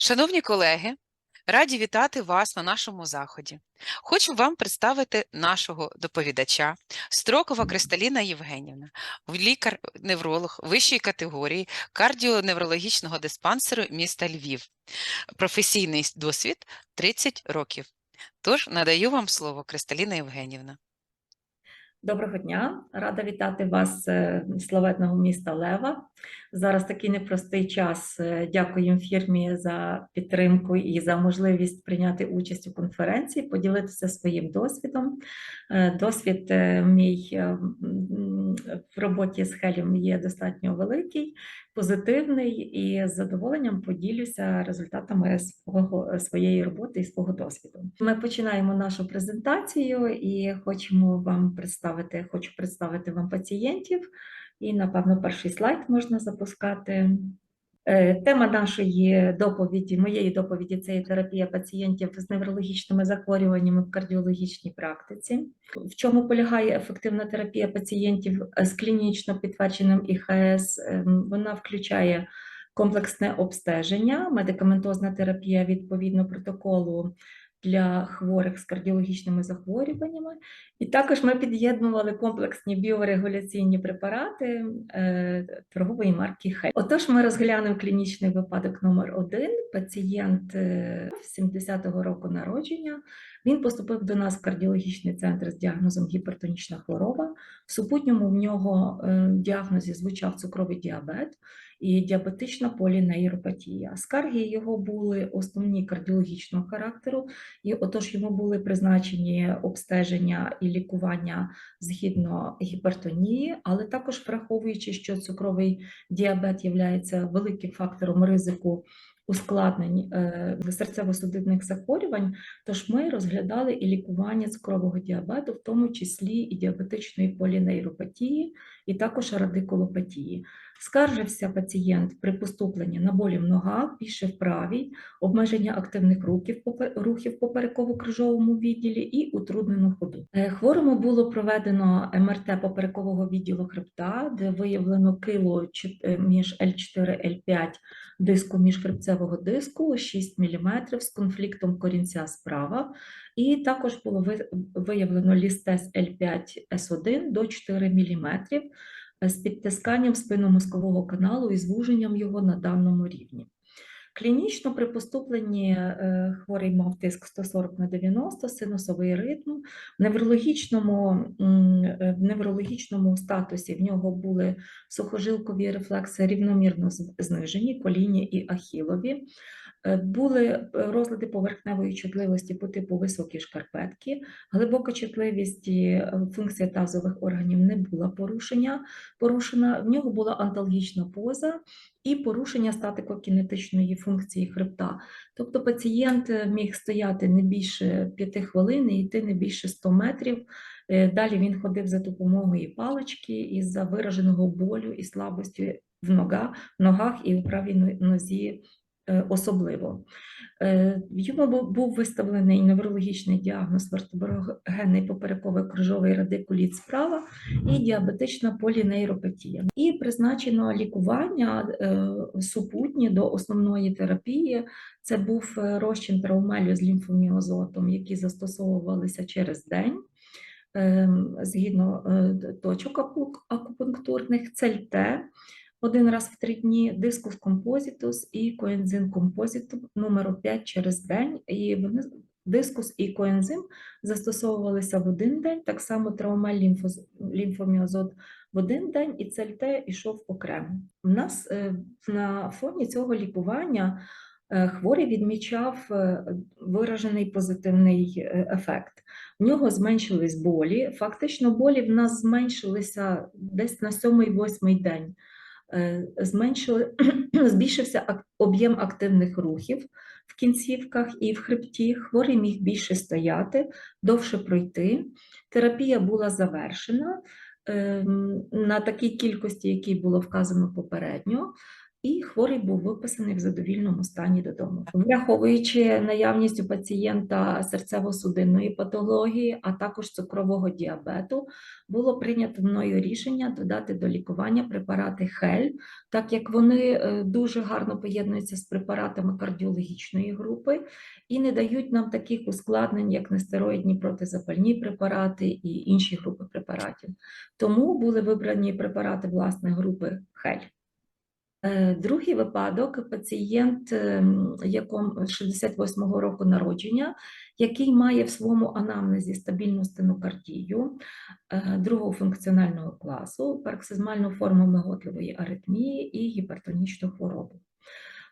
Шановні колеги, раді вітати вас на нашому заході. Хочу вам представити нашого доповідача Строкова Кристаліна Євгенівна, лікар-невролог вищої категорії кардіоневрологічного диспансеру міста Львів. Професійний досвід 30 років. Тож надаю вам слово, Кристаліна Євгенівна. Доброго дня, рада вітати вас е, з славетного міста Лева. Зараз такий непростий час. Е, Дякуємо фірмі за підтримку і за можливість прийняти участь у конференції, поділитися своїм досвідом. Е, Досвід е, мій е, в роботі з Хелем є достатньо великий, позитивний і з задоволенням поділюся результатами свого, своєї роботи і свого досвіду. Ми починаємо нашу презентацію і хочемо вам представити, хочу представити вам пацієнтів. І, напевно, перший слайд можна запускати. Е, Тема нашої доповіді, моєї доповіді, це є терапія пацієнтів з неврологічними захворюваннями в кардіологічній практиці. В чому полягає ефективна терапія пацієнтів з клінічно підтвердженим ІХС? Ем, Вона включає комплексне обстеження, медикаментозна терапія відповідно протоколу для хворих з кардіологічними захворюваннями. І також ми під'єднували комплексні біорегуляційні препарати е, торгової марки Хель. Отож, ми розглянемо клінічний випадок номер один. Пацієнт е, 70-го року народження. Він поступив до нас в кардіологічний центр з діагнозом гіпертонічна хвороба. В супутньому в нього е, діагнозі звучав цукровий діабет і діабетична полінейропатія. Скарги його були основні кардіологічного характеру, і отож йому були призначені обстеження і лікування згідно гіпертонії, але також враховуючи, що цукровий діабет є великим фактором ризику ускладнень е, серцево-судинних захворювань, тож ми розглядали і лікування цукрового діабету, в тому числі і діабетичної полінейропатії, і також радикулопатії. Скаржився пацієнт при поступленні на болі в ногах, більше в правій, обмеження активних рухів, попе- рухів попереково-крижовому відділі і утруднену ходу. Е, Хворому було проведено МРТ поперекового відділу хребта, де виявлено кило е, між L4 L5 диску міжхребцевого диску 6 мм з конфліктом корінця справа. І також було ви- виявлено лістез L5S1 до 4 мм з підтисканням спинномозкового каналу і звуженням його на даному рівні. Клінічно при поступленні е, хворий мав тиск 140 на 90, синусовий ритм. В неврологічному, е, в неврологічному статусі в нього були сухожилкові рефлекси рівномірно знижені, колінні і ахілові. Е, Були е, розлади поверхневої чутливості по типу високі шкарпетки, глибока чутливість е, функція тазових органів не була порушення, порушена. В нього була анталгічна поза і порушення статико-кінетичної функції хребта. Тобто пацієнт міг стояти не більше 5 хвилин і йти не більше 100 метрів. Далі він ходив за допомогою палички із-за вираженого болю і слабості в нога, в ногах і у правій нозі особливо. Е, Йому був виставлений неврологічний діагноз вертеброгенний поперековий крижовий радикуліт справа і діабетична полінейропатія. І призначено лікування е, супутні до основної терапії. Це був е, розчин траумелю з лімфоміозотом, які застосовувалися через день. Ем, Згідно е, точок акупунктурних, цельт один раз в три дні, дискус композитус і коензин композитум номер 5 через день. І вони дискус і коензим застосовувалися в один день, так само лімфоз- лімфоміозот в один день, і цельт ішов окремо. У нас е, на фоні цього лікування е, хворий відмічав е, виражений позитивний ефект. В нього зменшились болі. Фактично, болі в нас зменшилися десь на сьомий-восьмий день. Е, Зменшили, збільшився об'єм активних рухів в кінцівках і в хребті. Хворий міг більше стояти, довше пройти. Терапія була завершена ем, на такій кількості, якій було вказано попередньо. І хворий був виписаний в задовільному стані додому. Враховуючи наявність у пацієнта серцево-судинної патології, а також цукрового діабету, було прийнято мною рішення додати до лікування препарати ХЕЛь, так як вони е, дуже гарно поєднуються з препаратами кардіологічної групи і не дають нам таких ускладнень, як нестероїдні протизапальні препарати і інші групи препаратів. Тому були вибрані препарати власне групи ХЕЛь. Е, Другий випадок пацієнт, ем, якому 68-го року народження, який має в своєму анамнезі стабільну стенокардію е, другого функціонального класу, пароксизмальну форму миготливої аритмії і гіпертонічну хворобу.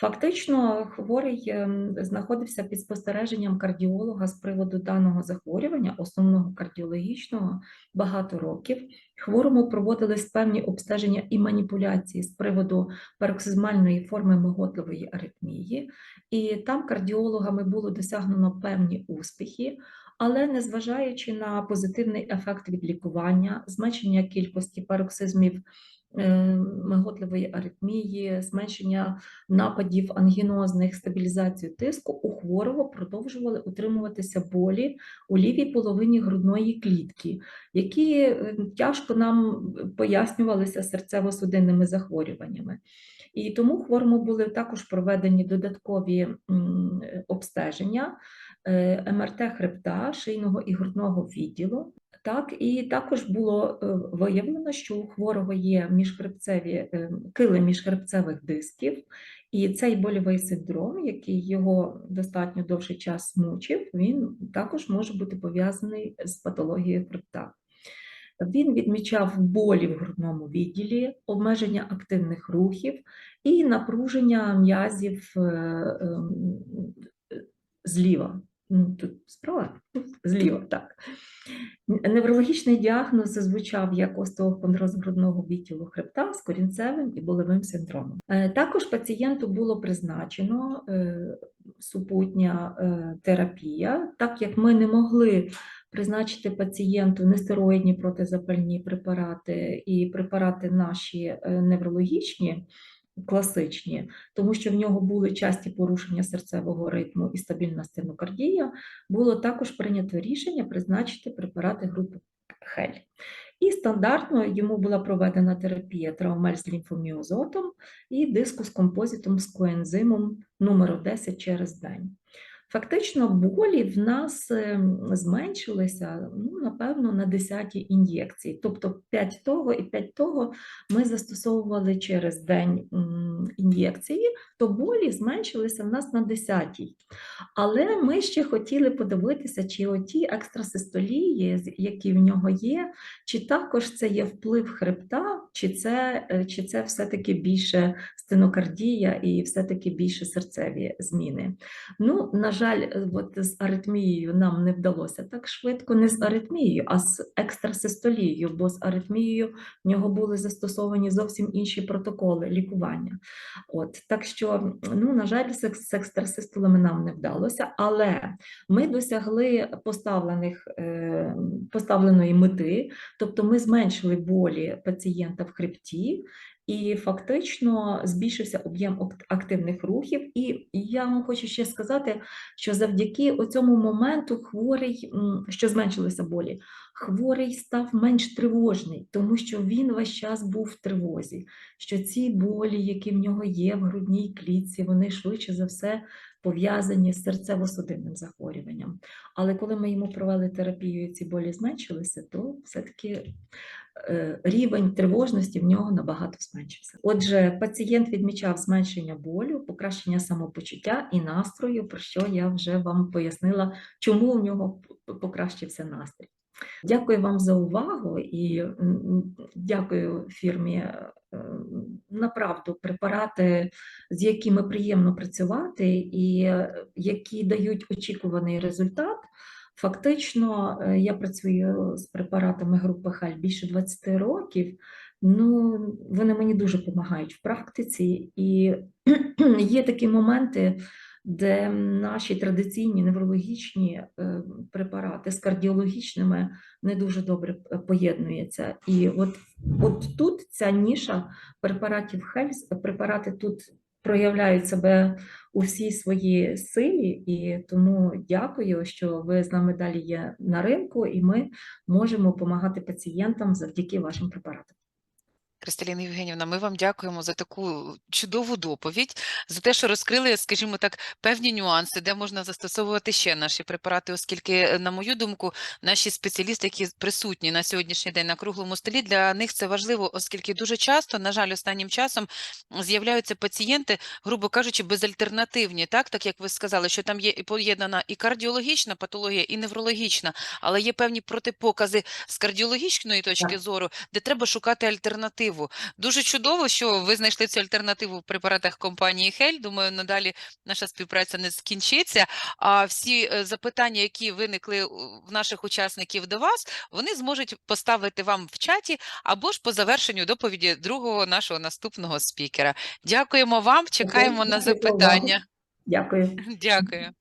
Фактично, хворий ем, знаходився під спостереженням кардіолога з приводу даного захворювання, основного кардіологічного, багато років. Хворому проводились певні обстеження і маніпуляції з приводу пароксизмальної форми миготливої аритмії, і там кардіологами було досягнено певні успіхи, але незважаючи на позитивний ефект від лікування, зменшення кількості пароксизмів миготливої аритмії, зменшення нападів ангінозних, стабілізацію тиску, у хворого продовжували утримуватися болі у лівій половині грудної клітки, які е, тяжко нам пояснювалися серцево-судинними захворюваннями. І тому хворому були також проведені додаткові обстеження, е, МРТ хребта, шийного і грудного відділу. Так, і також було е, виявлено, що у хворого є міжхребцеві е, кили міжхребцевих дисків, і цей больовий синдром, який його достатньо довший час мучив, він також може бути пов'язаний з патологією хребта. Він відмічав болі в грудному відділі, обмеження активних рухів і напруження м'язів е, ем, зліва. Ну, тут справа, зліва, так. Неврологічний діагноз звучав як остеохондроз грудного відділу хребта з корінцевим і болевим синдромом. Е, Також пацієнту було призначено е, супутня е, терапія, так як ми не могли призначити пацієнту нестероїдні протизапальні препарати і препарати наші неврологічні, класичні, тому що в нього були часті порушення серцевого ритму і стабільна стенокардія, було також прийнято рішення призначити препарати групи ХЕЛь. І стандартно йому була проведена терапія травмель з лімфоміозотом і дискус композитом з коензимом номер 10 через день. Фактично, болі в нас ем, зменшилися, ну, напевно, на 10 ін'єкції. Тобто 5 того і 5 того ми застосовували через день ін'єкції, то болі зменшилися в нас на 10. Але ми ще хотіли подивитися, чи оті екстрасистолії, які в нього є, чи також це є вплив хребта, чи це, е, чи це все-таки більше стенокардія і все-таки більше серцеві зміни. Ну, на жаль, е, от з аритмією нам не вдалося так швидко, не з аритмією, а з екстрасистолією, бо з аритмією в нього були застосовані зовсім інші протоколи лікування. От, так що, ну, на жаль, з, екс- з екстрасистолами нам не вдалося, але ми досягли поставлених, е, поставленої мети, тобто ми зменшили болі пацієнта в хребті, і фактично збільшився об'єм активних рухів. І я вам хочу ще сказати, що завдяки цьому моменту хворий, що зменшилися болі, хворий став менш тривожний, тому що він весь час був в тривозі, що ці болі, які в нього є в грудній клітці, вони швидше за все пов'язані з серцево-судинним захворюванням. Але коли ми йому провели терапію і ці болі зменшилися, то все-таки е, рівень тривожності в нього набагато зменшився. Отже, пацієнт відмічав зменшення болю, покращення самопочуття і настрою, про що я вже вам пояснила, чому у нього покращився настрій. Дякую вам за увагу і дякую фірмі. е, Направду, препарати, з якими приємно працювати, і е, які дають очікуваний результат. Фактично, е, я працюю з препаратами групи Халь більше 20 років. Ну, вони мені дуже допомагають в практиці, і є такі моменти, де наші традиційні неврологічні е, препарати з кардіологічними не дуже добре е, поєднуються. І от, от тут ця ніша препаратів Health, препарати тут проявляють себе у всій своїй силі, і тому дякую, що ви з нами далі є на ринку, і ми можемо допомагати пацієнтам завдяки вашим препаратам. Кристаліна Євгенівна, ми вам дякуємо за таку чудову доповідь, за те, що розкрили, скажімо так, певні нюанси, де можна застосовувати ще наші препарати, оскільки, е, на мою думку, наші спеціалісти, які присутні на сьогоднішній день на круглому столі, для них це важливо, оскільки дуже часто, на жаль, останнім часом з'являються пацієнти, грубо кажучи, безальтернативні, так, так як ви сказали, що там є і поєднана і кардіологічна патологія, і неврологічна, але є певні протипокази з кардіологічної точки зору, де треба шукати альтернативу. Дуже чудово, що ви знайшли цю альтернативу в препаратах компанії Хель. Думаю, надалі наша співпраця не скінчиться. А всі е, запитання, які виникли в наших учасників до вас, вони зможуть поставити вам в чаті або ж по завершенню доповіді другого нашого наступного спікера. Дякуємо вам, чекаємо на Дякую увагу. запитання. Дякую. Дякую.